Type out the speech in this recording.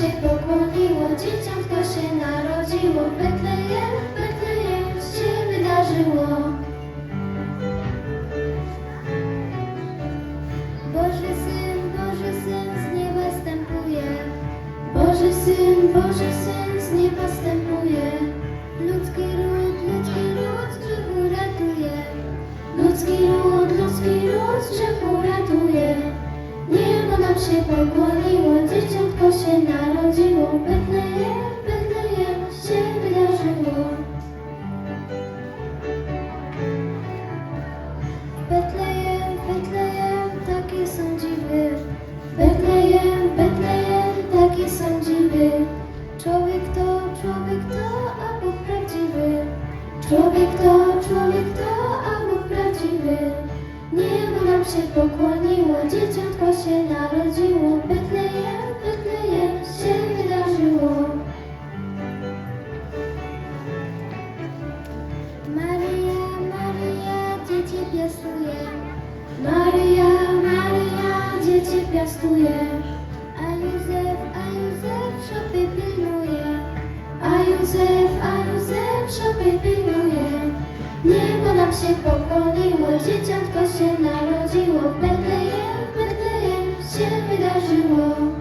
się pokłoniło, dzieciątko się narodziło, w Betlejem, w Betlejem się wydarzyło. Boży Syn, Boży Syn z nieba stępuje, Boży Syn, Boży Syn z nieba stępuje, ludzki ród, ludzki ród z grzechu ratuje, ludzki ród, ludzki ród z grzechu ratuje, niebo nam się pokłoniło, dzieciątko się narodziło. Betlejem, Betlejem się wydarzyło. Betlejem, Betlejem, takie są dziwy. Betlejem, Betlejem, takie są dziwy. Człowiek to, człowiek to, a Bóg prawdziwy. Człowiek to, człowiek to, a Bóg prawdziwy. Niebo nam się pokłoniło, dzieciątko się narodziło. Betlejem, Betlejem A Józef, a Józef szopy pilnuje. A Józef, a Józef szopy pilnuje. Niebo nam się pokłoniło, dzieciątko się narodziło. W Betlejem, w Betlejem się wydarzyło.